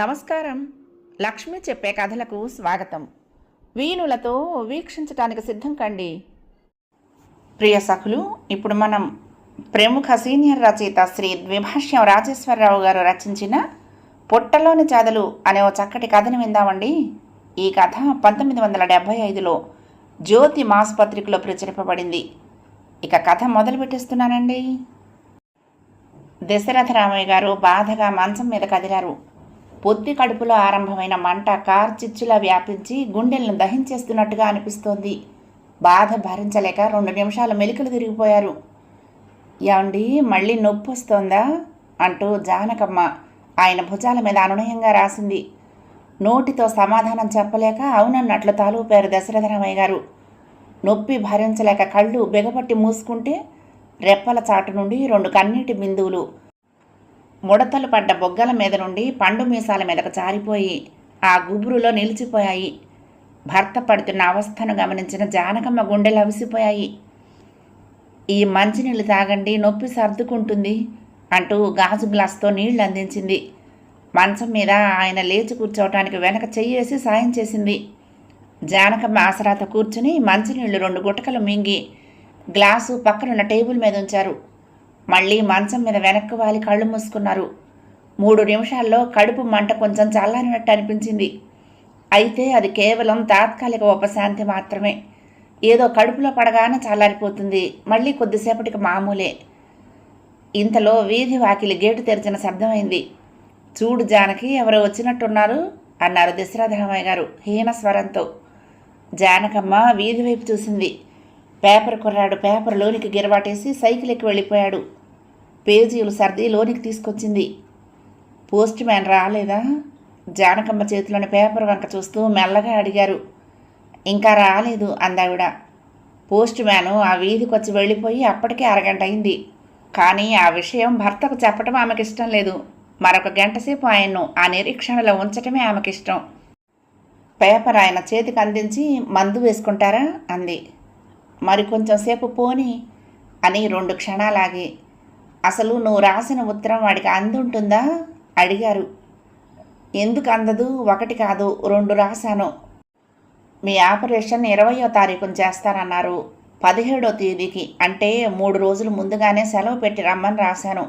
నమస్కారం. లక్ష్మి చెప్పే కథలకు స్వాగతం. వీణులతో వీక్షించటానికి సిద్ధం కండి. ప్రియ సఖులు ఇప్పుడు మనం ప్రముఖ సీనియర్ రచయిత శ్రీ ద్విభాష్యం రాజేశ్వరరావు గారు రచించిన పొట్టలోని చాదలు అనే ఓ చక్కటి కథను విందామండి. ఈ కథ పంతొమ్మిది వందల డెబ్భై ఐదులో జ్యోతి మాస్ పత్రికలో ప్రచురింపబడింది. ఇక కథ మొదలు పెట్టేస్తున్నానండి దశరథరామయ్య గారు బాధగా మంచం మీద కదిలారు. పొత్తి కడుపులో ఆరంభమైన మంట కార్చిచ్చులా వ్యాపించి గుండెలను దహించేస్తున్నట్టుగా అనిపిస్తోంది. బాధ భరించలేక రెండు నిమిషాలు మెలికలు తిరిగిపోయారు. ఏమండి మళ్ళీ నొప్పి వస్తోందా అంటూ జానకమ్మ ఆయన భుజాల మీద అనునయంగా రాసింది. నోటితో సమాధానం చెప్పలేక అవునన్నట్లు తాలూపారు దశరథరామయ్య గారు. నొప్పి భరించలేక కళ్ళు బిగపట్టి మూసుకుంటే రెప్పల చాటు నుండి రెండు కన్నీటి బిందువులు. ముడతలు పడ్డ బొగ్గల మీద నుండి పండు మీసాల మీదకు జారిపోయి ఆ గుబురులో నిలిచిపోయాయి. భర్త పడుతున్న అవస్థను గమనించిన జానకమ్మ గుండెలు అవిసిపోయాయి. ఈ మంచినీళ్ళు తాగండి నొప్పి సర్దుకుంటుంది అంటూ గాజు గ్లాస్తో నీళ్ళు అందించింది. మంచం మీద ఆయన లేచి కూర్చోవటానికి వెనక చెయ్యేసి సాయం చేసింది. జానకమ్మ ఆసరాత కూర్చుని మంచినీళ్ళు రెండు గుటకలు మింగి గ్లాసు పక్కనున్న టేబుల్ మీద ఉంచారు. మళ్ళీ మంచం మీద వెనక్కి వాలి కళ్ళు మూసుకున్నారు. మూడు నిమిషాల్లో కడుపు మంట కొంచెం చల్లారినట్టు అనిపించింది. అయితే అది కేవలం తాత్కాలిక ఉపశాంతి మాత్రమే. ఏదో కడుపులో పడగానే చల్లారిపోతుంది. మళ్ళీ కొద్దిసేపటికి మామూలే. ఇంతలో వీధి వాకిలి గేటు తెరిచిన శబ్దమైంది. చూడు జానకి ఎవరో వచ్చినట్టున్నారు అన్నారు దశరథరామయ్య గారు హీన స్వరంతో. జానకమ్మ వీధి వైపు చూసింది. పేపర్ కుర్రాడు పేపర్ లోనికి గిరవాటేసి సైకిల్ ఎక్కి వెళ్ళిపోయాడు. పేజీలు సర్ది లోనికి తీసుకొచ్చింది. పోస్ట్ మ్యాన్ రాలేదా? జానకమ్మ చేతిలోని పేపర్ వంక చూస్తూ మెల్లగా అడిగారు. ఇంకా రాలేదు అందావిడ. పోస్ట్ మ్యాను ఆ వీధికి వచ్చి వెళ్ళిపోయి అప్పటికే అరగంట అయింది. కానీ ఆ విషయం భర్తకు చెప్పడం ఆమెకి ఇష్టం లేదు. మరొక గంటసేపు ఆయన్ను ఆ నిరీక్షణలో ఉంచటమే ఆమెకిష్టం. పేపర్ ఆయన చేతికి అందించి మందు వేసుకుంటారా? అంది. మరి సేపు పోని అని రెండు క్షణాలాగి. అసలు నువ్వు రాసిన ఉత్తరం వాడికి అందుంటుందా? అడిగారు. ఎందుకు అందదు? ఒకటి కాదు రెండు రాశాను. మీ ఆపరేషన్ ఇరవయో తారీఖున చేస్తారన్నారు పదిహేడో తేదీకి అంటే మూడు రోజులు ముందుగానే సెలవు పెట్టి రమ్మని రాశాను.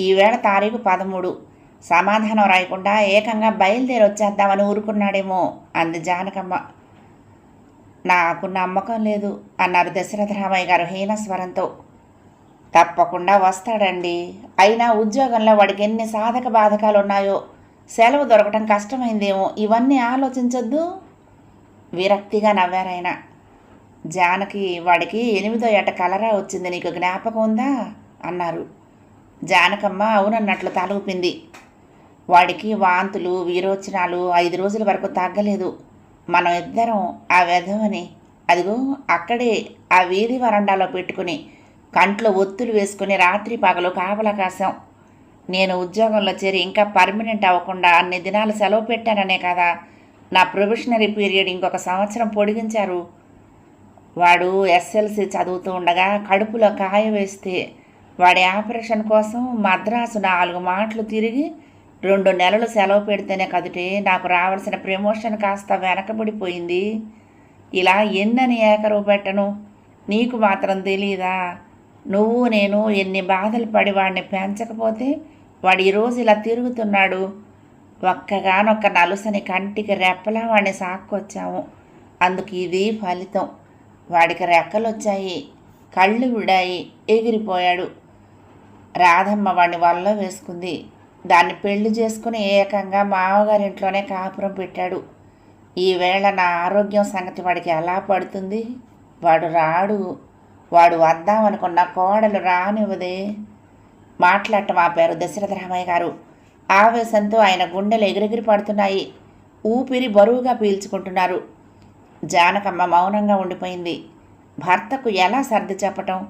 ఈవేళ తారీఖు పదమూడు. సమాధానం రాయకుండా ఏకంగా బయలుదేరి వచ్చేద్దామని ఊరుకున్నాడేమో అంది జానకమ్మ. నాకు నమ్మకం లేదు అన్నారు దశరథ రామయ్య గారు హీన స్వరంతో. తప్పకుండా వస్తాడండి. అయినా ఉద్యోగంలో వాడికి ఎన్ని సాధక బాధకాలు ఉన్నాయో సెలవు దొరకటం కష్టమైందేమో ఇవన్నీ ఆలోచించొద్దు. విరక్తిగా నవ్వారాయన జానకి వాడికి ఎనిమిదో ఏట కలరా వచ్చింది నీకు జ్ఞాపకం ఉందా? అన్నారు. జానకమ్మ అవునన్నట్లు తలూపింది. వాడికి వాంతులు వీరోచనాలు ఐదు రోజుల వరకు తగ్గలేదు. మనం ఇద్దరం ఆ వెధవని అదిగో అక్కడే ఆ వీధి వరండాలో పెట్టుకుని కంట్లో ఒత్తులు వేసుకుని రాత్రి పగలు కాపలా నేను ఉద్యోగంలో చేరి ఇంకా పర్మనెంట్ అవ్వకుండా అన్ని దినాలు సెలవు పెట్టాననే కదా. నా ప్రొఫెషనరీ పీరియడ్ ఇంకొక సంవత్సరం పొడిగించారు. వాడు ఎస్ఎల్సి చదువుతూ ఉండగా కడుపులో కాయ వేస్తే వాడి ఆపరేషన్ కోసం మద్రాసు నాలుగు మాటలు తిరిగి రెండు నెలలు సెలవు పెడితేనే కదుటే నాకు రావాల్సిన ప్రమోషన్ కాస్త వెనకబడిపోయింది. ఇలా ఎన్నని ఏకరువు పెట్టను? నీకు మాత్రం తెలీదా? నువ్వు నేను ఎన్ని బాధలు పడి వాడిని పెంచకపోతే వాడు ఈరోజు ఇలా తిరుగుతున్నాడు. ఒక్కగానొక్క నలుసని కంటికి రెప్పలా వాడిని సాక్కొచ్చాము. అందుకు ఇది ఫలితం. వాడికి రెక్కలు వచ్చాయి కళ్ళు విడాయి ఎగిరిపోయాడు. రాధమ్మ వాడిని వల్ల వేసుకుంది. దాన్ని పెళ్ళి చేసుకుని ఏకంగా మామగారింట్లోనే కాపురం పెట్టాడు. ఈవేళ నా ఆరోగ్యం సంగతి వాడికి ఎలా పడుతుంది? వాడు రాడు. వాడు వద్దామనుకున్న కోడలు రానివ్వదే. మాట్లాడటం ఆపారు దశరథరామయ్య గారు. ఆవేశంతో ఆయన గుండెలు ఎగిరెగిరి పడుతున్నాయి. ఊపిరి బరువుగా పీల్చుకుంటున్నారు. జానకమ్మ మౌనంగా ఉండిపోయింది. భర్తకు ఎలా సర్ది చెప్పటం?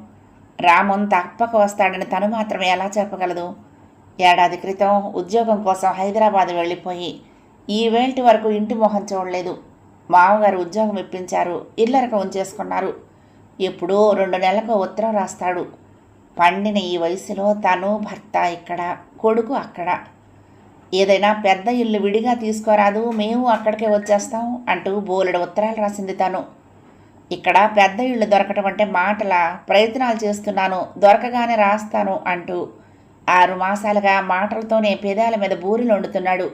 రామన్ తప్పక వస్తాడని తను మాత్రం ఎలా చెప్పగలదు? ఏడాది క్రితం ఉద్యోగం కోసం హైదరాబాద్ వెళ్ళిపోయి ఈ వేల్టి వరకు ఇంటి మొహం చూడలేదు. మామగారు ఉద్యోగం ఇప్పించారు ఇల్లరక ఉంచేసుకున్నారు ఎప్పుడో రెండు నెలలకు ఉత్తరం రాస్తాడు. పండిన ఈ వయసులో తను భర్త ఇక్కడ కొడుకు అక్కడ. ఏదైనా పెద్ద ఇల్లు విడిగా తీసుకోరాదు మేము అక్కడికే వచ్చేస్తాం అంటూ బోలెడు ఉత్తరాలు రాసింది తను. ఇక్కడ పెద్ద ఇళ్ళు దొరకటం అంటే మాటల ప్రయత్నాలు చేస్తున్నాను దొరకగానే రాస్తాను అంటూ ఆరు మాసాలుగా మాటలతోనే పెదాల మీద బూరెలు వండుతున్నాడు.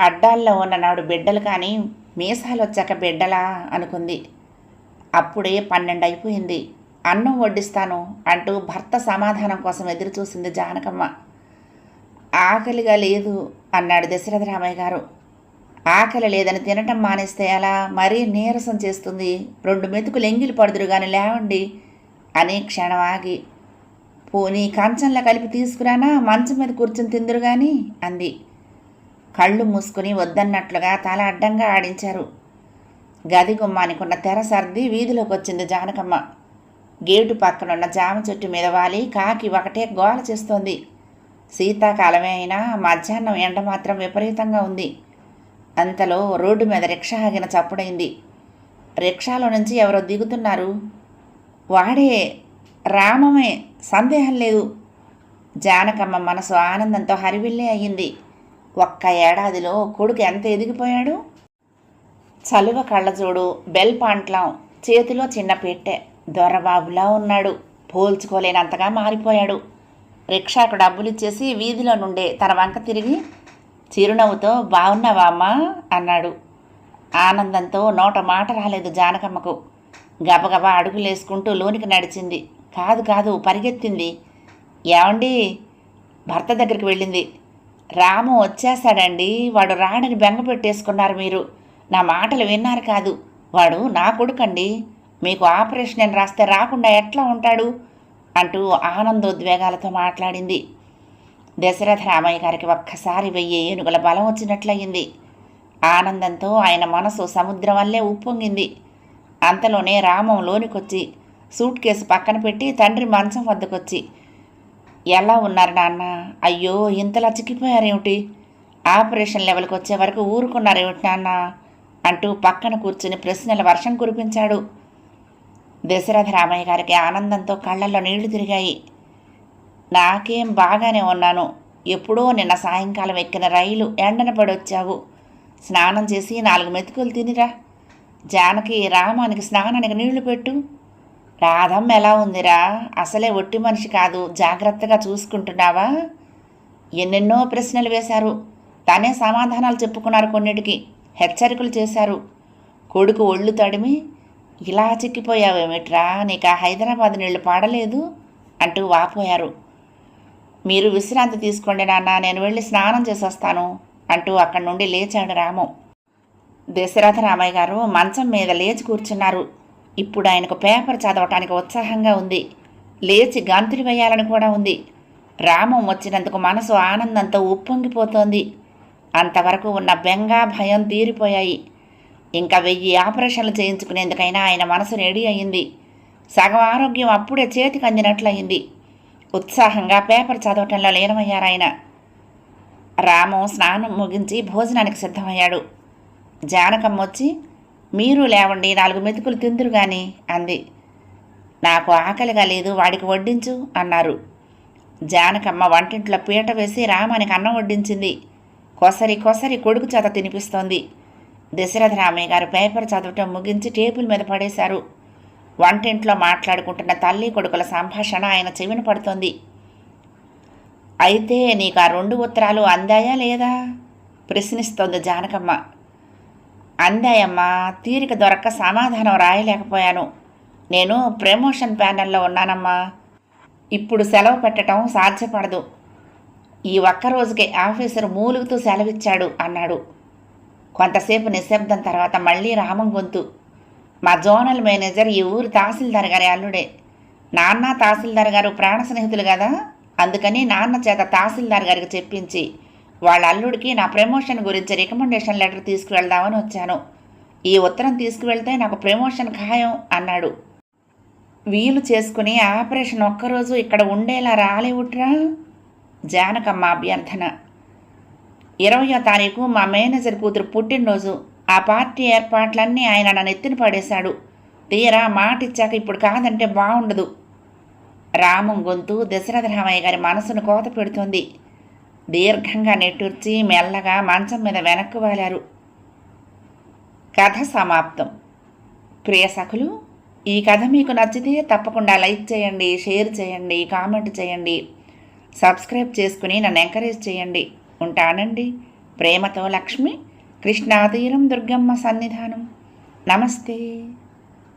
అడ్డాల్లో ఉన్న నాడు బిడ్డలు కానీ మీసాలు వచ్చాక బిడ్డలా అనుకుంది. అప్పుడే పన్నెండు అయిపోయింది అన్నం వడ్డిస్తాను అంటూ భర్త సమాధానం కోసం ఎదురు చూసింది జానకమ్మ. ఆకలిగా లేదు అన్నాడు దశరథ రామయ్య గారు. ఆకలి లేదని తినటం మానేస్తే అలా మరీ నీరసం చేస్తుంది. రెండు మెతుకులు ఎంగిలి పడుదురు కానీ లేవండి అని క్షణం ఆగి పోనీ కంచంలో కలిపి తీసుకురానా? మంచం మీద కూర్చుని తిందురు కానీ అంది. కళ్ళు మూసుకుని వద్దన్నట్లుగా తల అడ్డంగా ఆడించారు. గది గుమ్మానికున్న తెర సర్ది వీధిలోకి వచ్చింది జానకమ్మ. గేటు పక్కనున్న జామ చెట్టు మీద వాలి కాకి ఒకటే గోల చేస్తోంది. శీతాకాలమే అయినా మధ్యాహ్నం ఎండ మాత్రం విపరీతంగా ఉంది. అంతలో రోడ్డు మీద రిక్షా ఆగిన చప్పుడైంది. రిక్షాలో నుంచి ఎవరో దిగుతున్నారు. వాడే రామమే సందేహం లేదు. జానకమ్మ మనసు ఆనందంతో హరివిల్లే అయ్యింది. ఒక్క ఏడాదిలో కొడుకు ఎంత ఎదిగిపోయాడు? చలువ కళ్ళజోడు బెల్ పాంట్లం చేతిలో చిన్న పెట్టె దొరబాబులా ఉన్నాడు. పోల్చుకోలేనంతగా మారిపోయాడు. రిక్షాకు డబ్బులు ఇచ్చేసి వీధిలో నుండే తన వంక తిరిగి చిరునవ్వుతో బాగున్నావా అమ్మా? అన్నాడు. ఆనందంతో నోట మాట రాలేదు జానకమ్మకు. గబగబా అడుగులేసుకుంటూ లోనికి నడిచింది. కాదు కాదు పరిగెత్తింది. ఏమండి? భర్త దగ్గరికి వెళ్ళింది. రాము వచ్చేస్తాడండి. వాడు రాడని బెంగ పెట్టేసుకున్నారు మీరు. నా మాటలు విన్నారు కాదు. వాడు నా కొడుకండి. మీకు ఆపరేషన్ అని రాస్తే రాకుండా ఎట్లా ఉంటాడు? అంటూ ఆనందోద్వేగాలతో మాట్లాడింది. దశరథ రామయ్య గారికి ఒక్కసారి వెయ్యి ఏనుగుల బలం వచ్చినట్లయింది. ఆనందంతో ఆయన మనసు సముద్రం వల్లే ఉప్పొంగింది. అంతలోనే రామం లోనికొచ్చి సూట్ కేసు పక్కన పెట్టి తండ్రి మంచం వద్దకొచ్చి ఎలా ఉన్నారు నాన్న? అయ్యో ఇంతలా చిక్కిపోయారేమిటి? ఆపరేషన్ లెవెల్కి వచ్చే వరకు ఊరుకున్నారేమిటి నాన్న? అంటూ పక్కన కూర్చుని ప్రశ్నల వర్షం కురిపించాడు. దశరథ రామయ్య గారికి ఆనందంతో కళ్ళల్లో నీళ్ళు తిరిగాయి. నాకేం బాగానే ఉన్నాను. ఎప్పుడో నిన్న సాయంకాలం ఎక్కిన రైలు ఎండన పడొచ్చావు. స్నానం చేసి నాలుగు మెతుకులు తినిరా. జానకి రామానికి స్నానానికి నీళ్ళు పెట్టు. రాధమ్మ ఎలా ఉందిరా? అసలే ఒట్టి మనిషి కాదు. జాగ్రత్తగా చూసుకుంటున్నావా? ఎన్నెన్నో ప్రశ్నలు వేశారు. తనే సమాధానాలు చెప్పుకున్నారు కొన్నిటికి. హెచ్చరికలు చేశారు. కొడుకు ఒళ్ళు తడిమి ఇలా చిక్కిపోయావేమిట్రా? నీకు ఆ హైదరాబాద్ నీళ్ళు పాడలేదు? అంటూ వాపోయారు. మీరు విశ్రాంతి తీసుకోండి నాన్న. నేను వెళ్ళి స్నానం చేసి వస్తాను అంటూ అక్కడి నుండి లేచాడు రాము. దశరథ రామయ్య గారు మంచం మీద లేచి కూర్చున్నారు. ఇప్పుడు ఆయనకు పేపర్ చదవటానికి ఉత్సాహంగా ఉంది. లేచి గంతులు వేయాలని కూడా ఉంది. రామం వచ్చినందుకు మనసు ఆనందంతో ఉప్పొంగిపోతోంది. అంతవరకు ఉన్న బెంగ భయం తీరిపోయాయి. ఇంకా వెయ్యి ఆపరేషన్లు చేయించుకునేందుకైనా ఆయన మనసు రెడీ అయింది. సగం ఆరోగ్యం అప్పుడే చేతికి అందినట్లయింది. ఉత్సాహంగా పేపర్ చదవటంలో లీనమయ్యారాయన రామం స్నానం ముగించి భోజనానికి సిద్ధమయ్యాడు. జానకమ్మ వచ్చి మీరు లేవండి నాలుగు మెతుకులు తిందురు గాని అంది. నాకు ఆకలిగా లేదు వాడికి వడ్డించు అన్నారు. జానకమ్మ వంటింట్లో పీట వేసి రామానికి అన్నం వడ్డించింది. కొసరి కొసరి కొడుకు చేత తినిపిస్తోంది. దశరథ రామయ్య గారు పేపర్ చదవటం ముగించి టేబుల్ మీద పడేశారు. వంటింట్లో మాట్లాడుకుంటున్న తల్లి కొడుకుల సంభాషణ ఆయన చెవిన పడుతోంది. అయితే నీకు ఆ రెండు ఉత్తరాలు అందాయా లేదా? ప్రశ్నిస్తోంది జానకమ్మ. అందాయమ్మా తీరిక దొరక్క సమాధానం రాయలేకపోయాను. నేను ప్రమోషన్ ప్యానెల్లో ఉన్నానమ్మా. ఇప్పుడు సెలవు పెట్టడం సాధ్యపడదు. ఈ ఒక్కరోజుకే ఆఫీసర్ మూలుగుతూ సెలవిచ్చాడు అన్నాడు. కొంతసేపు నిశ్శబ్దం తర్వాత మళ్ళీ రామం గొంతు. మా జోనల్ మేనేజర్ ఈ ఊరు తహసీల్దార్ గారి అల్లుడే. నాన్న తహసీల్దార్ గారు ప్రాణ స్నేహితులు కదా అందుకని నాన్న చేత తహసీల్దార్ గారికి చెప్పించి వాళ్ళ అల్లుడికి నా ప్రమోషన్ గురించి రికమెండేషన్ లెటర్ తీసుకువెళ్దామని వచ్చాను. ఈ ఉత్తరం తీసుకువెళ్తే నాకు ప్రమోషన్ ఖాయం అన్నాడు. వీలు చేసుకుని ఆపరేషన్ ఒక్కరోజు ఇక్కడ ఉండేలా రాలేవుట్రా? జానకమ్మ అభ్యర్థన. ఇరవయో తారీఖు మా మేనేజర్ కూతురు పుట్టినరోజు. ఆ పార్టీ ఏర్పాట్లన్నీ ఆయన నన్ను ఎత్తిన పడేశాడు. తీరా మాట ఇచ్చాక ఇప్పుడు కాదంటే బాగుండదు రామం గొంతు దశరథ రామయ్య గారి మనసును కోత పెడుతుంది. దీర్ఘంగా నెట్టూర్చి మెల్లగా మంచం మీద వెనక్కు వాలారు. కథ సమాప్తం. ప్రియ సఖులు ఈ కథ మీకు నచ్చితే తప్పకుండా లైక్ చేయండి షేర్ చేయండి కామెంట్ చేయండి. సబ్స్క్రైబ్ చేసుకుని నన్ను ఎంకరేజ్ చేయండి. ఉంటానండి. ప్రేమతో లక్ష్మి కృష్ణాతీరం దుర్గమ్మ సన్నిధానం. నమస్తే.